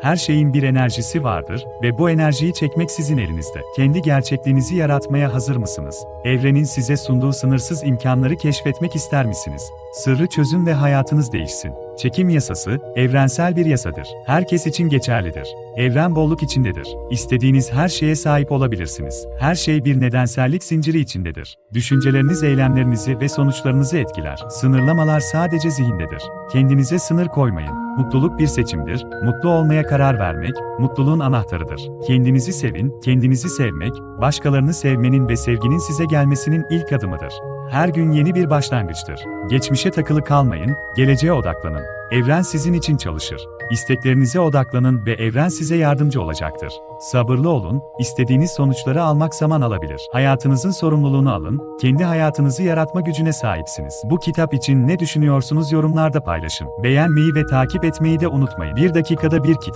Her şeyin bir enerjisi vardır ve bu enerjiyi çekmek sizin elinizde. Kendi gerçekliğinizi yaratmaya hazır mısınız? Evrenin size sunduğu sınırsız imkanları keşfetmek ister misiniz? Sırrı çözün ve hayatınız değişsin. Çekim yasası, evrensel bir yasadır. Herkes için geçerlidir. Evren bolluk içindedir. İstediğiniz her şeye sahip olabilirsiniz. Her şey bir nedensellik zinciri içindedir. Düşünceleriniz eylemlerinizi ve sonuçlarınızı etkiler. Sınırlamalar sadece zihindedir. Kendinize sınır koymayın. Mutluluk bir seçimdir. Mutlu olmaya karar vermek, mutluluğun anahtarıdır. Kendinizi sevin, kendinizi sevmek, başkalarını sevmenin ve sevginin size gelmesinin ilk adımıdır. Her gün yeni bir başlangıçtır. Geçmişe takılı kalmayın, geleceğe odaklanın. Evren sizin için çalışır. İsteklerinize odaklanın ve evren size yardımcı olacaktır. Sabırlı olun, istediğiniz sonuçları almak zaman alabilir. Hayatınızın sorumluluğunu alın, kendi hayatınızı yaratma gücüne sahipsiniz. Bu kitap için ne düşünüyorsunuz yorumlarda paylaşın. Beğenmeyi ve takip etmeyi de unutmayın. Bir dakikada bir kitap.